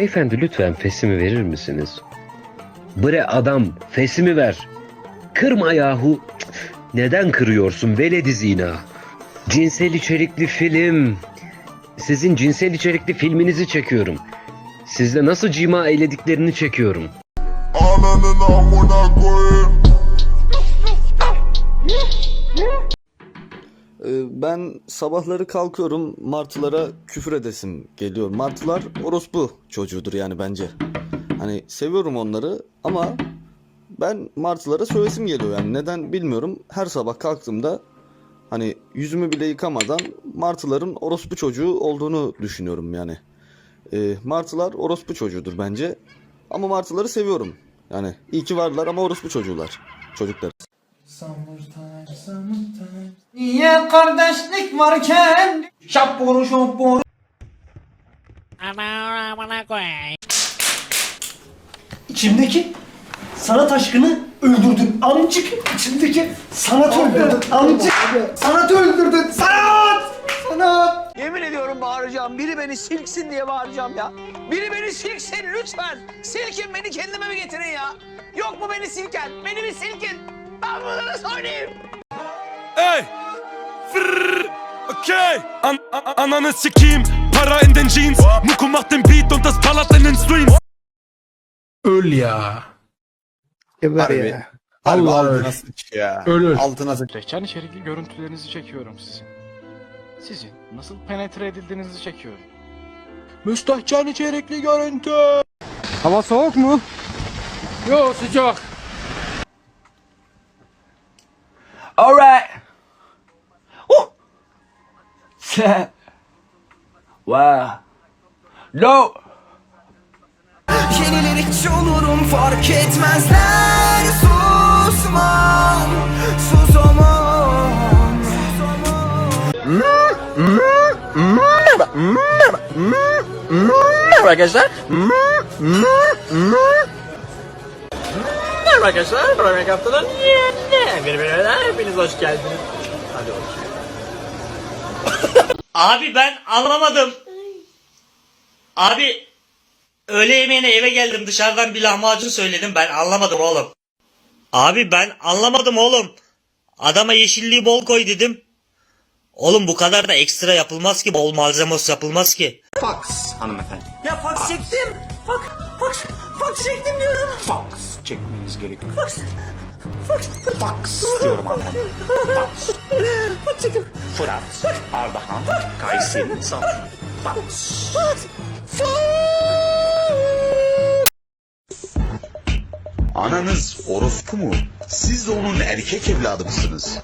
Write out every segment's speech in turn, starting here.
Beyefendi lütfen fesimi verir misiniz? Bre adam fesimi ver. Kırma yahu. Neden kırıyorsun veledi zina? Cinsel içerikli film. Sizin cinsel içerikli filminizi çekiyorum. Sizle nasıl cima eylediklerini çekiyorum. Ananın amına koyayım. Ben sabahları kalkıyorum martılara küfür edesim geliyor. Martılar orospu çocuğudur yani bence. Hani seviyorum onları ama ben martılara sövesim geliyor yani neden bilmiyorum. Her sabah kalktığımda hani yüzümü bile yıkamadan martıların orospu çocuğu olduğunu düşünüyorum yani. Ee, martılar orospu çocuğudur bence. Ama martıları seviyorum. Yani iyi ki varlar ama orospu çocuğular. Çocuklar. Niye kardeşlik varken şapboru Ana amına koyayım. İçimdeki sanat aşkını öldürdün amcık İçimdeki sanat öldürdün amcık Sanat öldürdün sanat Sanat Yemin ediyorum bağıracağım. Biri beni silksin diye bağıracağım ya. Biri beni silksin lütfen. Silkin beni kendime mi getirin ya? Yok mu beni silken? Beni bir silkin. Ben bunu nasıl oynayayım? Ey! Frrrr! Okay! An an ananı sikeyim, Para in den Jeans. Muko macht den Beat und das ballert in den Streams. Öl ya. Geber Harbi. ya. Allah Allah öl. altına sıç ya. Ölür. Altına sıç. Müstehcen içerikli görüntülerinizi çekiyorum sizin. Sizin nasıl penetre edildiğinizi çekiyorum. Müstehcen içerikli görüntü. Hava soğuk mu? Yo sıcak. Alright Oh Sen Wow No Yenilikçi olurum fark etmezler. Susmam. Susamam. Merhaba arkadaşlar Merhaba arkadaşlar Merhaba haftadan yeni Bir bölümden hepiniz hoş geldiniz Hadi bakayım Abi ben anlamadım. Abi öğle yemeğine eve geldim dışarıdan bir lahmacun söyledim ben anlamadım oğlum. Abi ben anlamadım oğlum. Adama yeşilliği bol koy dedim. Oğlum bu kadar da ekstra yapılmaz ki bol malzemos yapılmaz ki. Ya fax çektim. Fax, fax, fax çektim diyorum. Fax çekmeniz gerekiyor. Fax. Fax. Fax diyorum hanımefendi. Fax. Fax çektim. Fırat, Ardahan, Kayseri, Samsun. Fax. Ananız orospu mu? Siz de onun erkek evladı mısınız?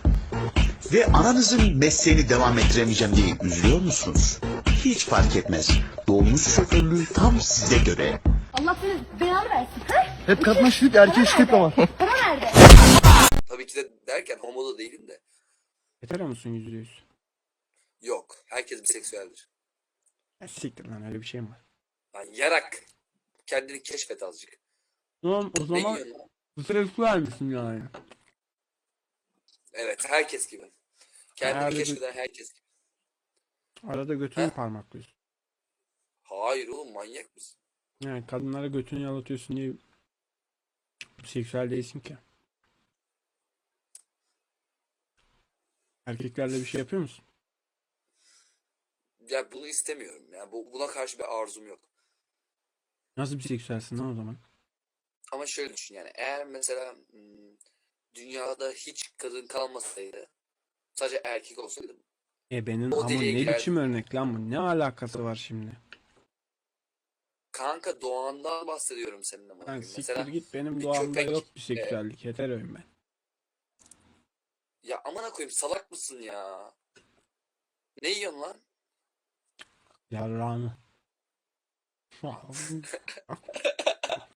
Ve ananızın mesleğini devam ettiremeyeceğim diye üzülüyor musunuz? Hiç fark etmez. Doğmuş şoförlüğü tam size göre. Allah senin belanı versin. Ha? Hep kadına şiddet, erkeğe şiddet ama. Para nerede? Tabii ki de derken homo da değilim de. Hetero musun yüzde yüz? Yok. Herkes biseksüeldir. Ya siktir lan öyle bir şey mi var? Lan yarak. Kendini keşfet azıcık. Tamam o Ne zaman yiyorsun lan? stres misin yani? Evet herkes gibi. Kendini Herkes- keşfeden herkes gibi. Arada götünü He? parmaklıyorsun. Hayır oğlum manyak mısın? Yani kadınlara götünü yalatıyorsun diye seksüel değilsin ki. Erkeklerle bir şey yapıyor musun? Ya bunu istemiyorum ya. Bu, buna karşı bir arzum yok. Nasıl bir seksüelsin lan o zaman? Ama şöyle düşün yani. Eğer mesela hmm, dünyada hiç kadın kalmasaydı sadece erkek olsaydı E benim O ama ne biçim örnek lan bu? Ne alakası var şimdi? Kanka doğandan bahsediyorum senin ama. Lan Mesela siktir git benim bir doğamda köpek, yok bir seksüellik. Heteroyum ben. ya amına koyayım salak mısın ya? Ne yiyorsun lan? Yarrağını.